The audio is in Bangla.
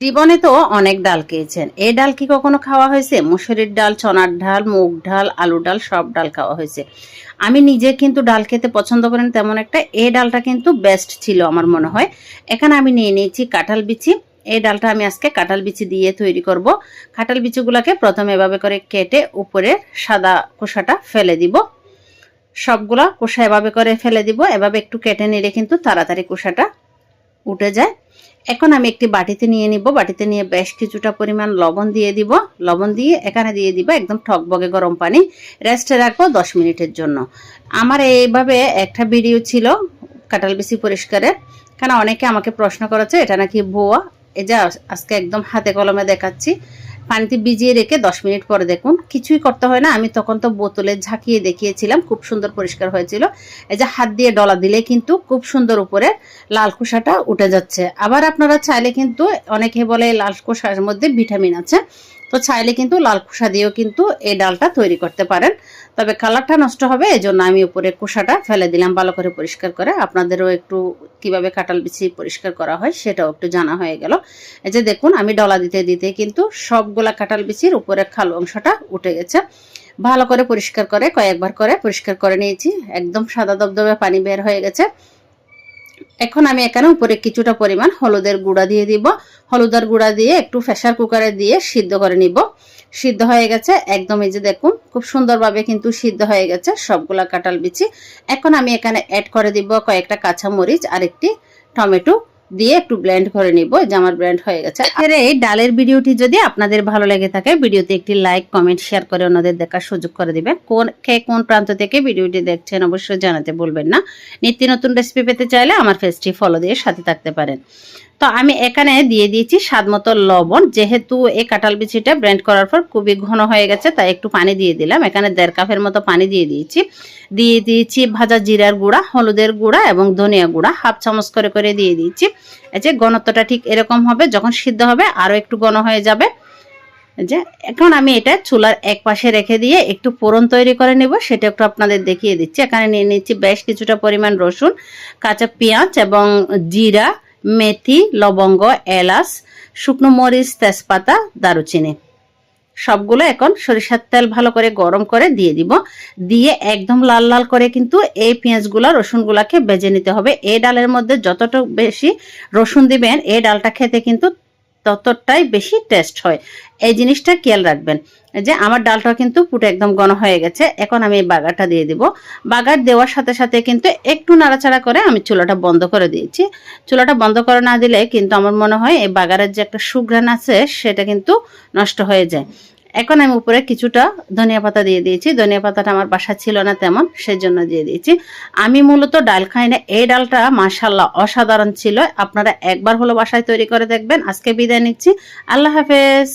জীবনে তো অনেক ডাল খেয়েছেন। এই ডাল কি কখনো খাওয়া হয়েছে? মুসুরির ডাল, চনার ডাল, মুগ ডাল, আলু ডাল, সব ডাল খাওয়া হয়েছে। আমি নিজে কিন্তু ডাল খেতে পছন্দ করেন তেমন একটা এই ডালটা কিন্তু বেস্ট ছিল আমার মনে হয়। এখানে আমি নিয়ে নিয়েছি কাঁঠাল বিচি। এই ডালটা আমি আজকে কাঁঠাল বিচি দিয়ে তৈরি করব। কাঁঠাল বিচিগুলোকে প্রথমে এভাবে করে কেটে উপরে সাদা কোষাটা ফেলে দিব। সবগুলা কোষা এভাবে করে ফেলে দিব। এভাবে একটু কেটে নিলে কিন্তু তাড়াতাড়ি কোষাটা উঠে যায়। এখন আমি একটি বাটিতে নিয়ে নিব। বাটিতে নিয়ে বেশ কিছুটা পরিমাণ লবণ দিয়ে দিব। লবণ দিয়ে এখানে দিয়ে দিব একদম ঠকবগে গরম পানি। রেস্টে রাখব দশ মিনিটের জন্য। আমার এইভাবে একটা ভিডিও ছিল কাটাল বেশি পরিষ্কারের। কেন অনেকে আমাকে প্রশ্ন করেছে, এটা নাকি ভুয়া? এই যা আজকে একদম হাতে কলমে দেখাচ্ছি। পানিতে ভিজিয়ে রেখে দশ মিনিট পরে দেখুন কিছুই করতে হয় না। আমি তখন তো বোতলে ঝাঁকিয়ে দেখিয়েছিলাম, খুব সুন্দর পরিষ্কার হয়েছিল। এই যে হাত দিয়ে ডলা দিলে কিন্তু খুব সুন্দর উপরে লাল কোষাটা উঠে যাচ্ছে। আবার আপনারা চাইলে কিন্তু অনেকে বলে লাল খোসার মধ্যে ভিটামিন আছে। তো চাইলে কিন্তু লাল খোসা দিয়েও কিন্তু এই ডালটা তৈরি করতে পারেন। তবে কালারটা নষ্ট হবে এই জন্য আমি উপরে খোসাটা ফেলে দিলাম, ভালো করে পরিষ্কার করে। আপনাদেরও একটু কীভাবে কাঁঠাল বিছি পরিষ্কার করা হয় সেটাও একটু জানা হয়ে গেল। এই যে দেখুন, আমি ডলা দিতে দিতে কিন্তু সবগুলা কাঁঠাল বিচির উপরে খালো অংশটা উঠে গেছে। ভালো করে পরিষ্কার করে, কয়েকবার করে পরিষ্কার করে নিয়েছি। একদম সাদা দবদবে পানি বের হয়ে গেছে। এখন আমি এখানে উপরে কিছুটা পরিমাণ হলুদের গুঁড়া দিয়ে দিব। হলুদের গুঁড়া দিয়ে একটু প্রেশার কুকারে দিয়ে সিদ্ধ করে নিব। সিদ্ধ হয়ে গেছে একদম এই যে দেখুন, খুব সুন্দরভাবে কিন্তু সিদ্ধ হয়ে গেছে সবগুলা কাঁঠাল বিচি। এখন আমি এখানে অ্যাড করে দিব কয়েকটা কাঁচামরিচ আর একটি টমেটো। দিয়ে একটু ব্লেন্ড করে নিব, যে আমার ব্লেন্ড হয়ে গেছে। আর এই ডালের ভিডিওটি যদি আপনাদের ভালো লেগে থাকে, ভিডিওতে একটি লাইক কমেন্ট শেয়ার করে অন্যদের দেখার সুযোগ করে দিবেন। কোন, কে কোন প্রান্ত থেকে ভিডিওটি দেখছেন অবশ্যই জানাতে বলবেন না। নিত্য নতুন রেসিপি পেতে চাইলে আমার ফেসটি ফলো দিয়ে সাথে থাকতে পারেন। তো আমি এখানে দিয়ে দিয়েছি স্বাদ মতো লবণ, যেহেতু এই কাঁঠাল বিচিটা ব্লেন্ড করার পর খুবই ঘন হয়ে গেছে, তাই একটু পানি দিয়ে দিলাম। এখানে দেড় কাপের মতো পানি দিয়ে দিয়েছি। দিয়ে দিয়েছি ভাজা জিরার গুঁড়া, হলুদের গুঁড়া এবং ধনিয়া গুঁড়া, হাফ চামচ করে করে দিয়ে দিয়েছি। যে ঘনত্বটা ঠিক এরকম হবে, যখন সিদ্ধ হবে আরও একটু ঘন হয়ে যাবে। যে এখন আমি এটা চুলার এক পাশে রেখে দিয়ে একটু ফোড়ন তৈরি করে নেব, সেটা একটু আপনাদের দেখিয়ে দিচ্ছি। এখানে নিয়ে নিচ্ছি বেশ কিছুটা পরিমাণ রসুন, কাঁচা পেঁয়াজ এবং জিরা, মেথি, লবঙ্গ, এলাচ, শুকনো মরিচ, তেজপাতা, দারুচিনি। সবগুলো এখন সরিষার তেল ভালো করে গরম করে দিয়ে দিব। দিয়ে একদম লাল লাল করে কিন্তু এই পেঁয়াজগুলা, রসুনগুলাকে বেজে নিতে হবে। এই ডালের মধ্যে যতটা বেশি রসুন দিবেন, এই ডালটা খেতে কিন্তু ততটাই বেশি টেস্ট হয়। এই জিনিসটা খেয়াল রাখবেন। যে আমার ডালটা কিন্তু পুটে একদম ঘন হয়ে গেছে। এখন আমি এই বাগারটা দিয়ে দিব। বাগার দেওয়ার সাথে সাথে কিন্তু একটু নাড়াচাড়া করে আমি চুলাটা বন্ধ করে দিয়েছি। চুলাটা বন্ধ করে না দিলে কিন্তু আমার মনে হয় এই বাগারের যে একটা সুঘ্রাণ আছে, সেটা কিন্তু নষ্ট হয়ে যায়। এখন আমি উপরে কিছুটা ধনিয়া পাতা দিয়ে দিয়েছি। ধনিয়া পাতাটা আমার বাসা ছিল না তেমন, সেজন্য দিয়ে দিয়েছি। আমি মূলত ডাল খাই না। এই ডালটা মাশাল্লাহ অসাধারণ ছিল। আপনারা একবার হলো বাসায় তৈরি করে দেখবেন। আজকে বিদায় নিচ্ছি। আল্লাহ হাফেজ।